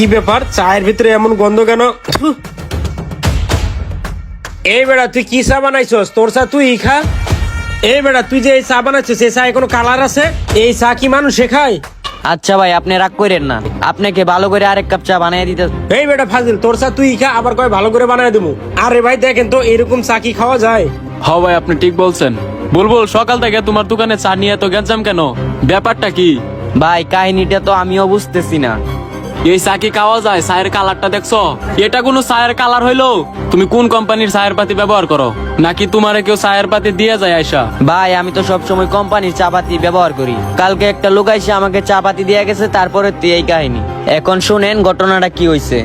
কি ব্যাপার? চায়ের ভিতরে এমন গন্ধ কেন? এই বেড়া তুই কি চা বানাইছস? তোর চা তুই খা। এই বেড়া তুই যে এই চা বানাইছিস এই চায়ে কোনো কালার আছে? এই চা কি মানুষে খায়? আচ্ছা ভাই আপনি রাগ করেন না। আপনাকে ভালো করে আরেক কাপ চা বানিয়ে দিতে এই বেটা ফাজিল তোর চা তুই খা আবার কয় ভালো করে বানায় দেবো আরে ভাই দেখেন তো এরকম চা কি খাওয়া যায়? হ ভাই আপনি ঠিক বলছেন। বুলবুল সকাল থেকে তোমার দোকানে চা নিয়ে তো গেঞ্জাম কেন? ব্যাপারটা কি? ভাই কাহিনীটা তো আমিও বুঝতেছি না। এই চা কি খাওয়া যায়? চায়ের কালারটা দেখছ? এটা কোনো চায়ের কালার হইল? তুমি কোন কোম্পানির চায়ের পাতি ব্যবহার করো? নাকি তোমারে কেউ চায়ের পাতি দিয়ে যায় আয়সা ভাই, আমি তো সবসময় কোম্পানির চা পাতি ব্যবহার করি। কালকে একটা লোক আইসে আমাকে চা পাতি দিয়ে গেছে, তারপরে তুই এই কাহিনী। এখন শুনেন ঘটনাটা কি হয়েছে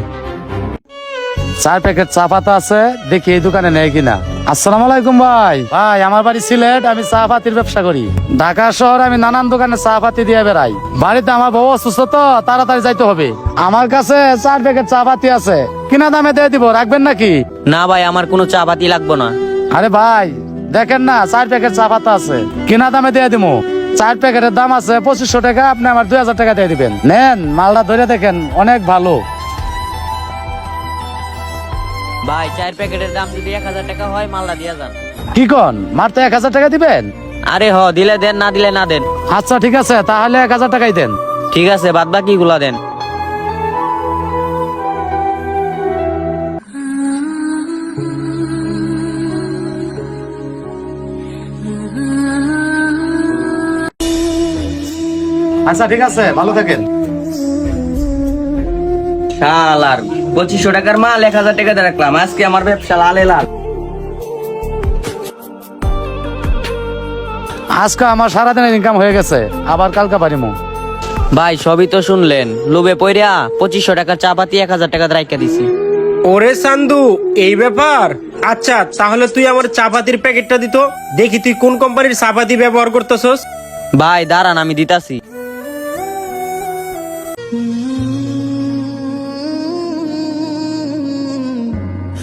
চার প্যাকেট চা পাতা আছে দেখি এই দোকানে নেই কিনা। আসসালাম আলাইকুম ভাই। ভাই আমার বাড়ি সিলেট আমি চা পাতির ব্যবসা করি। ঢাকা শহর আমি নানান দোকানে চা পাতি দিয়ে বেড়াই। বাড়িতে আমার বউ অসুস্থ তো তাড়াতাড়ি যাইতে হবে। আমার কাছে চার প্যাকেট চা পাতি আছে। কিনা দামে দিয়ে দিব রাখবেন নাকি? না ভাই আমার কোনো চা পাতি লাগবো না। আরে ভাই দেখেন না চার প্যাকেট চা পাতা আছে। কিনা দামে দিয়ে দিব চার প্যাকেটের দাম আছে পঁচিশশো টাকা আপনি আমার দুই হাজার টাকা দিয়ে দিবেন। নেন মালটা ধরে দেখেন অনেক ভালো। ভাই চার প্যাকেটের দাম যদি এক হাজার টাকা হয় মালটা দিয়ে যান। কি কন? মাত্র এক হাজার টাকা দিবেন? আরে হ দিলে দেন না দিলে না দেন। আচ্ছা ঠিক আছে তাহলে এক হাজার টাকাই দেন। ঠিক আছে বাদ বাকি গুলা দেন। আচ্ছা ঠিক আছে ভালো থাকেন। শালার পঁচিশশো টাকার মাল এক হাজার টাকা দিয়ে রাখলাম। আজকে আমার ব্যবসা লালে লাল। আজকে আমার সারাদিনের ইনকাম হয়ে গেছে। আবার কালকে পারিমু ভাই সবই তো শুনলেন। লোভে পইরা পঁচিশশো টাকা চা পাতি এক হাজার টাকা রাইকা দিছি। ওরে সান্দু এই ব্যাপার? আচ্ছা তাহলে তুই আমার চাপাতির প্যাকেটটা দিত। দেখি তুই কোন কোম্পানির চাপাতি ব্যবহার করতেছস? ভাই দাঁড়ান আমি দিতাছি।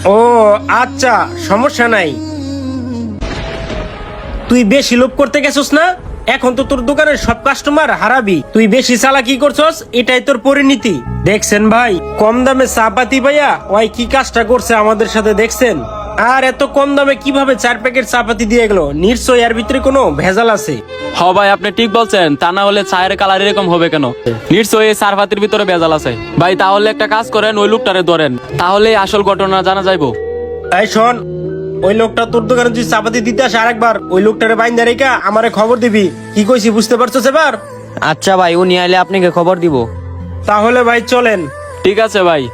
ও আচ্ছা সমস্যা নাই। তুই বেশি লোভ করতে গেছিস না? এখন তো তোর দোকানের সব কাস্টমার হারাবি। তুই বেশি চালাকি করছস, এটাই তোর পরিণতি। দেখছেন ভাই, কম দামে চাপাতি ভাইয়া ওই কি কাজটা করছে আমাদের সাথে দেখছেন? আর এত কম দামে কীভাবে চার প্যাকেট চাপাতি দিয়ে গেল? নিশ্চয় এর ভিতরে কোনো ভেজাল আছে? হ ভাই আপনি ঠিক বলছেন। তা না হলে চায়ের কালার এরকম হবে কেন? নিশ্চয়ই এই চার পাতির ভিতরে ভেজাল আছে। ভাই তাহলে একটা কাজ করেন ওই লোকটারে ধরেন। তাহলে আসল ঘটনা জানা যাইবো। তাই শোন ওই লোকটা তোর দোকানে তুই চাপাতি দিতে আসে আরেকবার ওই লোকটারে বাইন্দা রেখা আমারে খবর দিবি। কি কইছি বুঝতে পারছ এবার? আচ্ছা ভাই উনি আইলে আপনাকে খবর দিব। তাহলে ভাই চলেন। ঠিক আছে ভাই।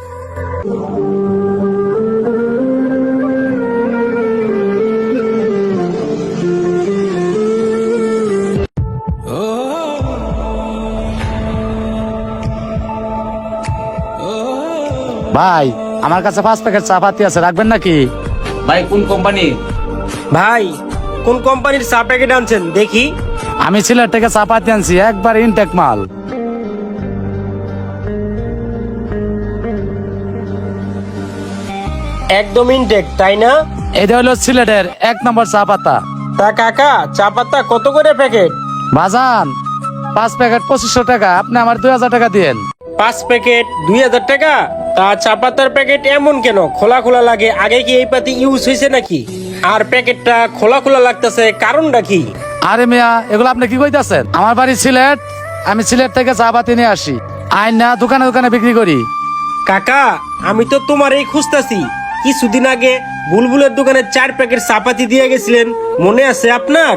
ভাই আমার কাছে পাঁচ প্যাকেট চা পাতি আছে রাখবেন নাকি? ভাই কোন কোম্পানি? ভাই কোন কোম্পানির চা প্যাকেট আনছেন? দেখি। আমি সিলেট থেকে চা পাতি আনছি একবার ইনটেক মাল। একদম ইনটেক তাই না? এটা হলো সিলেটের এক নম্বর চা পাতা। তা কাকা চা পাতা কত করে প্যাকেট? বাজান পাঁচ প্যাকেট পঁচিশশো টাকা আপনি আমার দুই হাজার টাকা দিয়েন। পাঁচ প্যাকেট দুই হাজার টাকা? তা চা পাতার প্যাকেট এমন কেন? খোলা খোলা লাগে। আগে কি এই পাতি ইউজ হয়েছে নাকি? আর প্যাকেটটা খোলা খোলা লাগতেছে কারণটা কি? আরে মিয়া এগুলো আপনি কি কইতাছেন? আমার বাড়ি সিলেট আমি সিলেট থেকে চা পাতি নিয়ে আসি। আইন না দোকানে দোকানে বিক্রি করি। কাকা আমি তো তোমার এই খুঁজতাছি। কিছুদিন আগে বুলবুলের দোকানে চার প্যাকেট চাপাতি দিয়ে গেছিলেন। মনে আছে আপনার?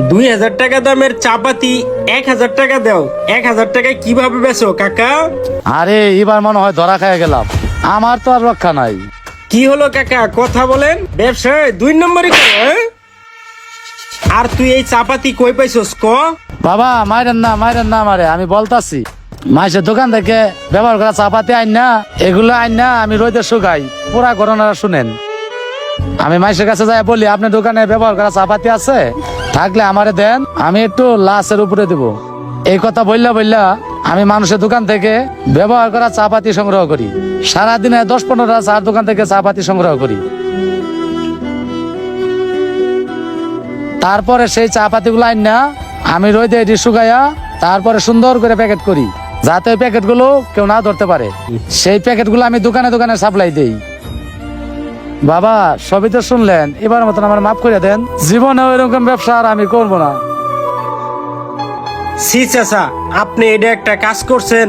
দুই হাজার টাকা দামের চাপাতি এক হাজার টাকা দাও। এক হাজার টাকায় কীভাবে বেচো কাকা? আরে এবার মনে হয় ধরা খেয়ে গেলাম। আমার তো আর রক্ষা নাই। কি হলো কাকা? কথা বলেন। ব্যবসায় দুই নম্বরই করো হ্যাঁ? আর তুই এই চাপাতি কই পাইছস ক? বাবা মাইরেন না মাইরেন না মারে আমি বলতাছি। মাইসের দোকান থেকে ব্যবহার করা চাপাতি আইন না এগুলো আইন না আমি রোদে শুকাই। পুরা ঘটনাটা শুনেন। আমি মাইসের কাছে যাই বলি আপনার দোকানে ব্যবহার করা চাপাতি আছে? থাকলে আমারে দেন আমি একটু লাশের উপরে দেব। এই কথা বললা বললা আমি মানুষের দোকান থেকে ব্যবহার করা চাপাতি সংগ্রহ করি। সারাদিনে দশ পনেরোটা চার দোকান থেকে চাপাতি সংগ্রহ করি। তারপরে সেই চা পাতিগুলো আইন না আমি রোদে এটি শুকাইয়া তারপরে সুন্দর করে প্যাকেট করি যাতে ওই প্যাকেটগুলো কেউ না ধরতে পারে। সেই প্যাকেটগুলো আমি দোকানে দোকানে সাপ্লাই দেই। বাবা, সবই তো শুনলেন। এবার মতন আমার মাফ করে দেন। জীবনে ওইরকম ব্যবসা আর আমি করব না। সি চাচা, আপনি এটা একটা কাজ করছেন।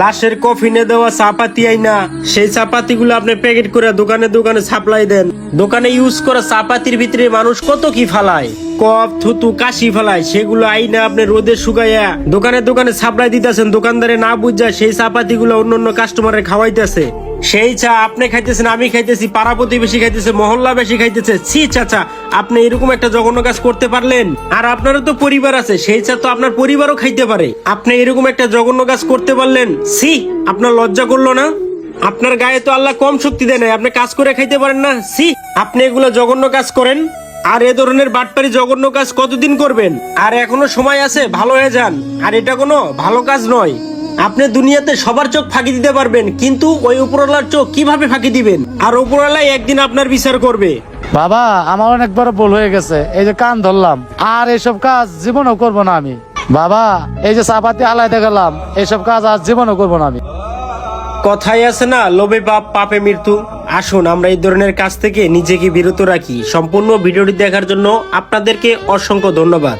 লাশের কফিনে দেওয়া চাপাতি আইনা, সেই চাপাতি গুলো আপনি প্যাকেট করে দোকানে দোকানে সাপ্লাই দেন। দোকানে ইউজ করা চাপাতির ভিতরে মানুষ কত কি ফালায়? কফ, থুতু, কাশি ফেলায়। সেগুলো আইনা আপনি রোদে শুকাইয়া দোকানে দোকানে সাপ্লাই দিতেছেন, দোকানদারে না বুঝা সেই চাপাতি গুলো অন্য অন্য কাস্টমারে খাওয়াইতেছে। সেই চা আপনি খাইতেছেন, আমি খাইতেছি, পাড়া প্রতিবেশী খাইতেছে মহল্লা বেশি খাইতেছে। ছি চাচা, আপনি এরকম একটা জঘন্য কাজ করতে পারলেন। আর আপনারও তো পরিবার আছে, সেই চা তো আপনার পরিবারও খাইতে পারে। আপনি এরকম একটা জঘন্য কাজ করতে পারলেন, ছি, আপনার লজ্জা করল না? আপনার গায়ে তো আল্লাহ কম শক্তি দেয় নাই, আপনি কাজ করে খাইতে পারেন না, ছি। আপনি এগুলো জঘন্য কাজ করেন। আর এ ধরনের বাটপারি জঘন্য কাজ কতদিন করবেন? আর এখনও সময় আছে, ভালো হয়ে যান। আর এটা কোনো ভালো কাজ নয়। আপনি দুনিয়াতে সবার চোখ ফাঁকি দিতে পারবেন, কিন্তু ওই উপরওয়ালার চোখ কীভাবে ফাঁকি দিবেন? আর উপরওয়ালাই একদিন আপনার বিচার করবে। বাবা, আমার অনেক বড় ভুল হয়ে গেছে। এই যে কান ধরলাম। আর এইসব কাজ জীবনও করব না আমি। বাবা, এই যে চাপাতি হালাইতে গেলাম এইসব কাজ আর জীবনও করব না আমি। কথাই আছে না, লোভে পাপ পাপে মৃত্যু। আসুন, আমরা এই ধরনের কাজ থেকে নিজেকে বিরত রাখি। সম্পূর্ণ ভিডিওটি দেখার জন্য আপনাদেরকে অসংখ্য ধন্যবাদ।